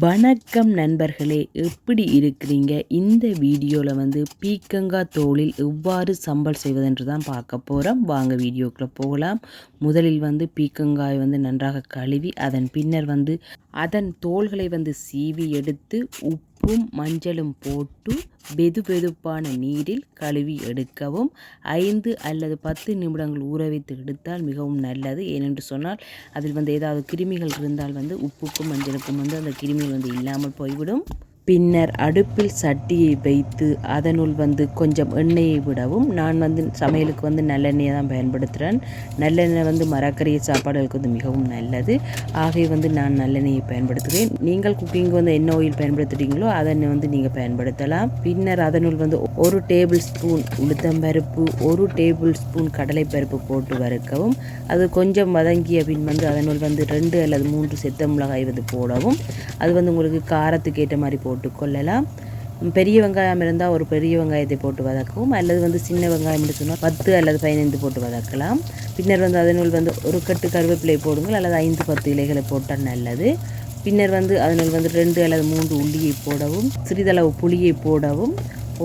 வணக்கம் நண்பர்களே எப்படி இருக்கிறீங்க? இந்த வீடியோவில் வந்து பீக்கங்காய் தோளில் எவ்வாறு சம்பல் செய்வதென்று தான் பார்க்க போகிறோம் வாங்க வீடியோக்குள்ளே போகலாம். முதலில் வந்து பீக்கங்காய் வந்து நன்றாக கழுவி அதன் பின்னர் வந்து அதன் தோள்களை வந்து சீவி எடுத்து உப்பும் மஞ்சளும் போட்டு வெது பெதுப்பான நீரில் கழுவி எடுக்கவும் ஐந்து அல்லது பத்து நிமிடங்கள் ஊற வைத்து எடுத்தால் மிகவும் நல்லது. ஏனென்று சொன்னால் அதில் வந்து ஏதாவது கிருமிகள் இருந்தால் வந்து உப்புக்கும் மஞ்சளுக்கும் வந்து அந்த கிருமிகள் வந்து இல்லாமல் போய்விடும். பின்னர் அடுப்பில் சட்டியை வைத்து அதனுள் வந்து கொஞ்சம் எண்ணெயை விடவும். நான் வந்து சமையலுக்கு வந்து நல்லெண்ணெயை தான் பயன்படுத்துகிறேன் நல்லெண்ணெய் வந்து மரக்கறிய சாப்பாடுகளுக்கு வந்து மிகவும் நல்லது. ஆகவே வந்து நான் நல்லெண்ணெயை பயன்படுத்துகிறேன் நீங்கள் குக்கிங் வந்து என்ன ஆயில் பயன்படுத்துகிறீங்களோ அதனை வந்து நீங்கள் பயன்படுத்தலாம். பின்னர் அதனுள் வந்து ஒரு டேபிள் ஸ்பூன் உளுத்தம்பருப்பு ஒரு டேபிள் ஸ்பூன் கடலைப்பருப்பு போட்டு வறுக்கவும். அது கொஞ்சம் வதங்கிய பின் வந்து அதனுள் வந்து ரெண்டு அல்லது மூன்று செத்த மிளகாய் வந்து போடவும். அது வந்து உங்களுக்கு காரத்துக்கு ஏற்ற மாதிரி போ போட்டுக்கொள்ளலாம். பெரிய வெங்காயம் இருந்தால் ஒரு பெரிய வெங்காயத்தை போட்டு வதக்கவும் அல்லது வந்து சின்ன வெங்காயம் சொன்னால் பத்து அல்லது பதினைந்து போட்டு வதக்கலாம். பின்னர் வந்து அதனுள் வந்து ஒரு கட்டு கருவேப்பிலை போடுங்கள் அல்லது ஐந்து பத்து இலைகளை போட்டால் நல்லது. பின்னர் வந்து அதனுள் வந்து ரெண்டு அல்லது மூன்று உள்ளியை போடவும் சிறிதளவு புளியை போடவும்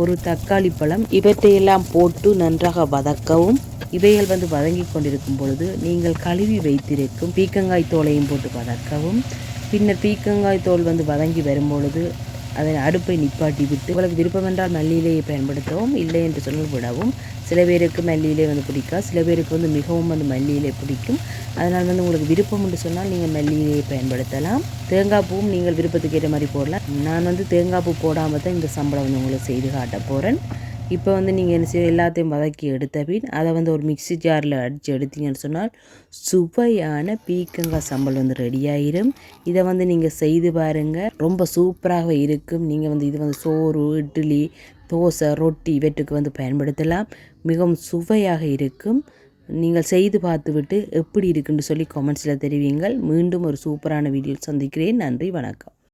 ஒரு தக்காளி பழம் இவற்றையெல்லாம் போட்டு நன்றாக வதக்கவும். இவைகள் வந்து வதங்கி கொண்டிருக்கும் பொழுது நீங்கள் கழுவி வைத்திருக்கும் பீக்கங்காய் தோலையும் போட்டு வதக்கவும். பின்னர் பீக்கங்காய் தோல் வந்து வதங்கி வரும்பொழுது அதை அடுப்பை நிப்பாட்டி விட்டு உங்களுக்கு விருப்பம் என்றால் மல்லியிலேயே பயன்படுத்தவும் இல்லை என்று சொன்னால் விடவும். சில பேருக்கு மல்லியிலே வந்து பிடிக்கா சில பேருக்கு வந்து மிகவும் வந்து மல்லியிலே பிடிக்கும். அதனால் வந்து உங்களுக்கு விருப்பம் என்று சொன்னால் நீங்கள் மல்லியிலேயே பயன்படுத்தலாம். தேங்காய் பூவும் நீங்கள் விருப்பத்துக்கு ஏற்ற மாதிரி போடலாம். நான் வந்து தேங்காய் பூ போடாமல் தான் இந்த சம்பளம் வந்து உங்களுக்கு செய்து காட்ட போகிறேன் இப்போ வந்து நீங்கள் என்ன செய்ய எல்லாத்தையும் வதக்கி எடுத்த பின் அதை வந்து ஒரு மிக்சி ஜாரில் அடித்து எடுத்தீங்கன்னு சொன்னால் சுவையான பீக்கங்காய் சம்பல் வந்து ரெடி ஆயிரும். இதை வந்து நீங்கள் செய்து பாருங்கள் ரொம்ப சூப்பராக இருக்கும். நீங்கள் வந்து இது வந்து சோறு இட்லி தோசை ரொட்டி இவற்றுக்கு வந்து பயன்படுத்தலாம். மிகவும் சுவையாக இருக்கும். நீங்கள் செய்து பார்த்துவிட்டு எப்படி இருக்குன்னு சொல்லி கமெண்ட்ஸில் தெரிவிங்கள். மீண்டும் ஒரு சூப்பரான வீடியோ சந்திக்கிறேன். நன்றி வணக்கம்.